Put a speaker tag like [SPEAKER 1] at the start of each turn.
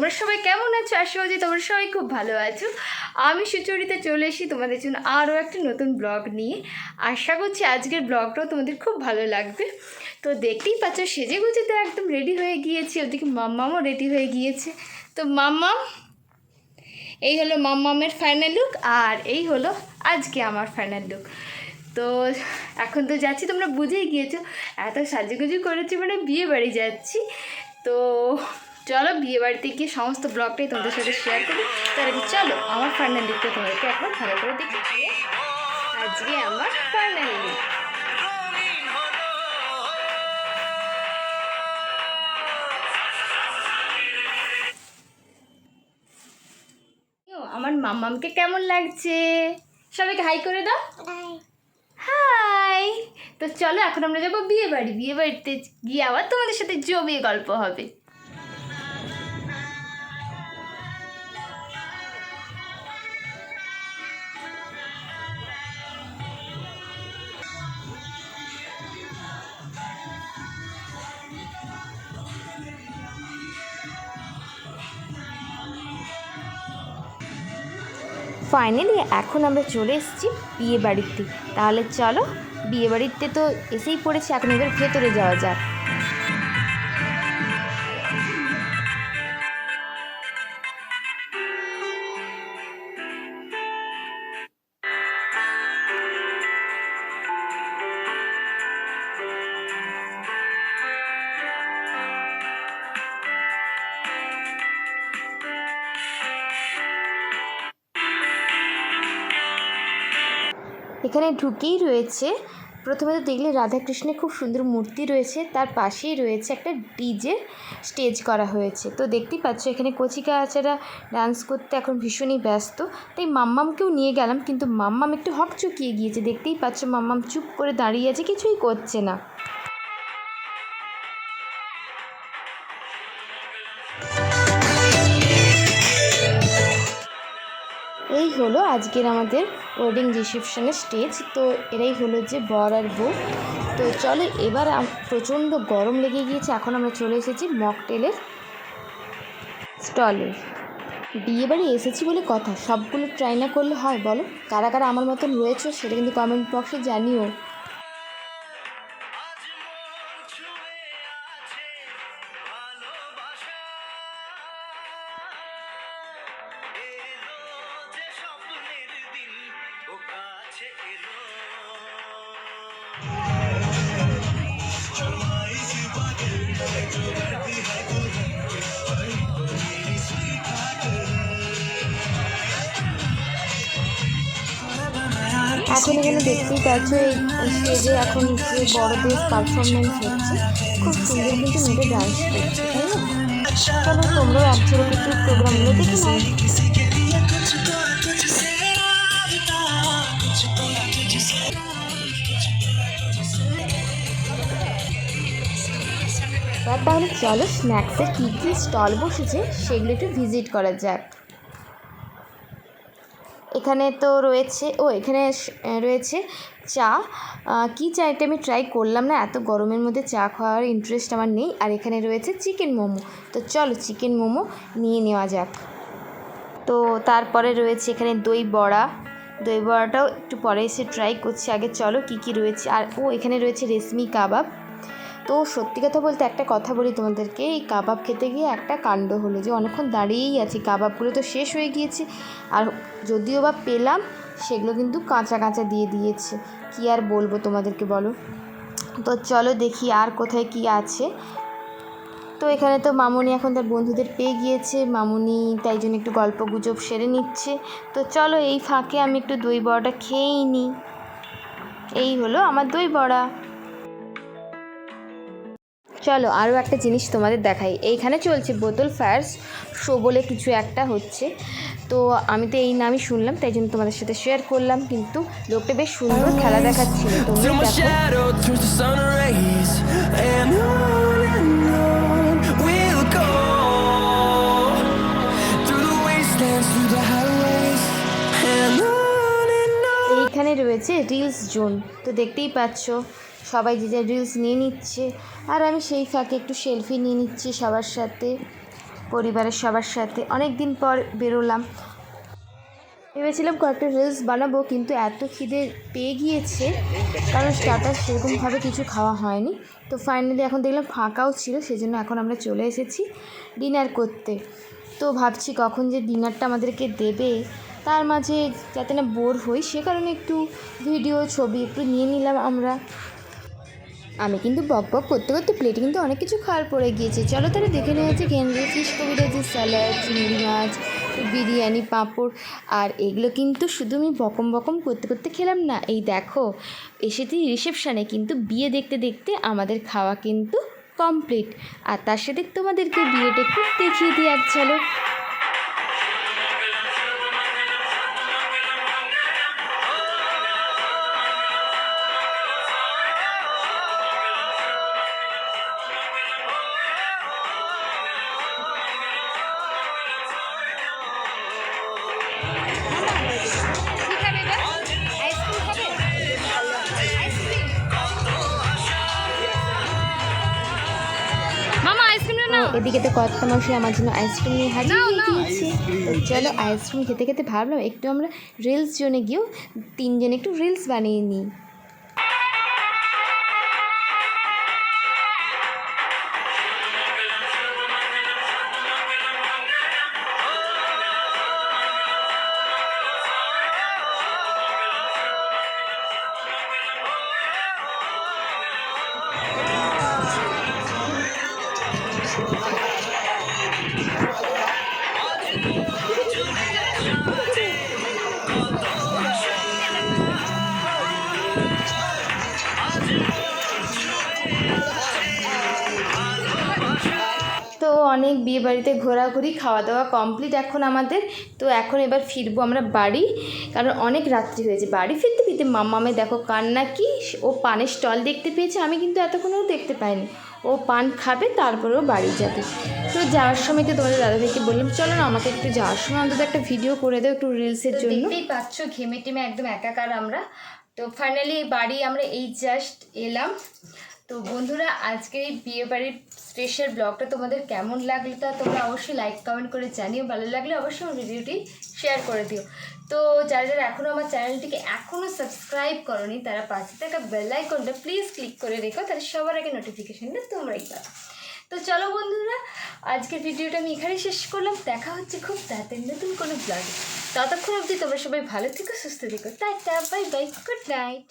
[SPEAKER 1] তোমরা সবাই কেমন আছো? আশা করছি তোমরা সবাই খুব ভালো আছো। আমি সুচরিতে চলে এসেছি তোমাদের জন্য আরও একটা নতুন ব্লগ নিয়ে। আশা করছি আজকের ব্লগটাও তোমাদের খুব ভালো লাগবে। তো দেখতেই পাচ্ছ সেজে গুজে তো একদম রেডি হয়ে গিয়েছি। ওদিকে মাম্মামও রেডি হয়ে গিয়েছে। তো মাম্মাম, এই হলো মাম্মামের ফাইনাল লুক আর এই হলো আজকে আমার ফাইনাল লুক তো এখন তো যাচ্ছি, তোমরা বুঝেই গিয়েছো। এত সাজুগুজু করেছি মানে বিয়ে বাড়ি যাচ্ছি। তো চলো বিয়ে বাড়িতে গিয়ে সমস্ত ব্লগটাই তোমাদের সাথে শেয়ার করি। তার আগে চলো, আমার ফাইনাল লুকটা তোমাদেরকে একবার ভালো করে দেখি আজকে আমার ফাইনাল লুক আমার মাম্মামকে কেমন লাগছে? সবাইকে হাই করে দাও। হাই তো চলো, এখন আমরা যাব বিয়ে বাড়ি। বিয়ে বাড়িতে গিয়ে আবার তোমাদের সাথে জমিয়ে গল্প হবে। ফাইনালি এখন আমরা চলে এসেছি বিয়ে বাড়িতে। তাহলে চলো, বিয়ে বাড়িতে তো এসেই পড়েছি, এখন এবার ভেতরে যাওয়া যাক। এখানে ঢুকেই রয়েছে। প্রথমে তো দেখলে রাধাকৃষ্ণের খুব সুন্দর মূর্তি রয়েছে, তার পাশেই রয়েছে একটা ডিজে স্টেজ করা হয়েছে। তো দেখতেই পাচ্ছ, এখানে কচিকা আচারা ডান্স করতে এখন ভীষণই ব্যস্ত। তাই মাম্মামকেও নিয়ে গেলাম, কিন্তু মাম্মাম একটু হক চুকিয়ে গিয়েছে। দেখতেই পাচ্ছ, মাম্মাম চুপ করে দাঁড়িয়ে আছে, কিছুই করছে না। এই হলো আজকের আমাদের ওয়েডিং রিসেপশনের স্টেজ তো এরাই হলো যে বর আর বউ। তো চলো, এবার প্রচণ্ড গরম লেগে গিয়েছে, এখন আমরা চলে এসেছি মকটেলের স্টলে বিয়ে বাড়ি এসেছি বলে কথা, সবগুলো ট্রাই না করলে হয়, বলো। কারা কারা আমার মতন রয়েছে, সেটা কিন্তু কমেন্ট বক্সে জানিও। এখন এখানে দেখতেই পাচ্ছ এই স্টেজে এখন যে বড়দের পারফরমেন্স হচ্ছে, খুব সুন্দর কিন্তু মেয়েদের ডান্স করছে, তাই না? চলো তোমরাও এক ঝলক একটু প্রোগ্রামগুলো দেখে চলো স্ন্যাক্সে কী কী স্টল বসেছে সেগুলো একটু ভিজিট করা যাক। এখানে তো রয়েছে, ও এখানে রয়েছে চা। কী চা এটা আমি ট্রাই করলাম না, এত গরমের মধ্যে চা খাওয়ার ইন্টারেস্ট আমার নেই। আর এখানে রয়েছে চিকেন মোমো। তো চলো চিকেন মোমো নিয়ে নেওয়া যাক। তো তারপরে রয়েছে এখানে দই বড়া। দই বড়াটাও একটু পরে এসে ট্রাই করছি। আগে চলো কী কী রয়েছে। আর ও এখানে রয়েছে রেশমি কাবাব। তো সত্যি কথা বলতে একটা কথা বলি তোমাদেরকে, এই কাবাব খেতে গিয়ে একটা কাণ্ড হলো যে অনেকক্ষণ দাঁড়িয়েই আছি, কাবাবগুলো তো শেষ হয়ে গিয়েছে। আর যদিও বা পেলাম, সেগুলো কিন্তু কাঁচা কাঁচা দিয়ে দিয়েছে। কি আর বলব তোমাদেরকে বলো? তো চলো দেখি আর কোথায় কি আছে। তো এখানে তো মামুনি এখন তার বন্ধুদের পেয়ে গিয়েছে, মামুনি তাই জন্য একটু গল্প গুজব সেরে নিচ্ছে। তো চলো এই ফাঁকে আমি একটু দই বড়াটা খেয়েই নিই। এই হলো আমার দই বড়া। চলো আরও একটা জিনিস তোমাদের দেখাই। এইখানে চলছে বোতল ফায়ার্স শো বলে কিছু একটা হচ্ছে। তো আমি তো এই নামই শুনলাম তাই জন্য তোমাদের সাথে শেয়ার করলাম কিন্তু লোকটা বেশ সুন্দর খেলা দেখাচ্ছিল তোমরা দেখো। এইখানে রয়েছে রিলস জোন তো দেখতেই পাচ্ছ। সবাই যে যার রিলস নিয়ে নিচ্ছে। আর আমি সেই ফাঁকে একটু সেলফি নিয়ে নিচ্ছি সবার সাথে, পরিবারের সবার সাথে। অনেক দিন পর বেরোলাম। ভেবেছিলাম কয়েকটা রিলস বানাবো, কিন্তু এত খিদে পেয়ে গিয়েছে, কারণ স্টার্টার সেরকমভাবে কিছু খাওয়া হয়নি। তো ফাইনালি এখন দেখলাম ফাঁকাও ছিল, সেজন্য এখন আমরা চলে এসেছি ডিনার করতে। তো ভাবছি কখন যে ডিনারটা আমাদেরকে দেবে, তার মাঝে যাতে না বোর হই, সে কারণে একটু ভিডিও ছবি একটু নিয়ে নিলাম আমরা। আমি কিন্তু বক বক করতে করতে প্লেটে কিন্তু অনেক কিছু খাওয়ার পড়ে গিয়েছে। চলো তাহলে দেখে নেওয়া হচ্ছে গেন্দ্রে ফিশ কবিরাজি স্যালাড চিংড়ি মাছ, বিরিয়ানি, পাঁপড়, আর এগুলো কিন্তু শুধু আমি বকম বকম করতে করতে খেলাম না। এই দেখো, এসেছি রিসেপশানে কিন্তু বিয়ে দেখতে দেখতে আমাদের খাওয়া কিন্তু কমপ্লিট আর তার সাথে তোমাদেরকে বিয়েটা একটু দেখিয়ে দিই, এক ঝলক। এদিকে তো কত মশাই আমার জন্য আইসক্রিম নিয়ে হাজির হয়ে গিয়েছে। তো চলো আইসক্রিম খেতে খেতে ভাবলাম একটু আমরা রিলস জোনে গিয়েও তিনজন একটু রিলস বানিয়ে নিই। তো অনেক বিয়ে বাড়িতে ঘোরাঘুরি খাওয়া দাওয়া কমপ্লিট এখন আমাদের। তো এখন এবার ফিরবো আমরা বাড়ি, কারণ অনেক রাত্রি হয়েছে। বাড়ি ফিরতে ফিরতে মামামে দেখো কান্না কি, ও পানের স্টল দেখতে পেয়েছে, আমি কিন্তু এতক্ষণও দেখতে পাইনি। ও পান খাবে তারপরেও বাড়ি যাবে। তো যাওয়ার সময় তো তোমাদের দাদাদেরকে বললাম, চলো না, আমাকে একটু যাওয়ার সময় অন্তত একটা ভিডিও করে দাও, একটু রিলসের জন্য। পাচ্ছ ঘেমে টেমে একদম একাকার আমরা। তো ফাইনালি বাড়ি আমরা এই জাস্ট এলাম। তো বন্ধুরা, আজকে এই বিয়ে বাড়ির স্পেশাল ব্লগটা তোমাদের কেমন লাগল তা তোমরা অবশ্যই লাইক কমেন্ট করে জানিও। ভালো লাগলে অবশ্যই আমার ভিডিওটি শেয়ার করে দিও। তো যারা যারা এখনও আমার চ্যানেলটিকে এখনও সাবস্ক্রাইব করনি, তারা পাশে থাকা বেল আইকনটা প্লিজ ক্লিক করে রেখো, তাহলে সবার আগে নোটিফিকেশানটা তোমরাই পাবে। তো চলো বন্ধুরা, আজকের ভিডিওটা আমি এখানেই শেষ করলাম। দেখা হচ্ছে খুব তাড়াতাড়ি নতুন কোনো ব্লগে ততক্ষণ অবধি তোমরা সবাই ভালো থেকো, সুস্থ থেকো। Tata bye bye good night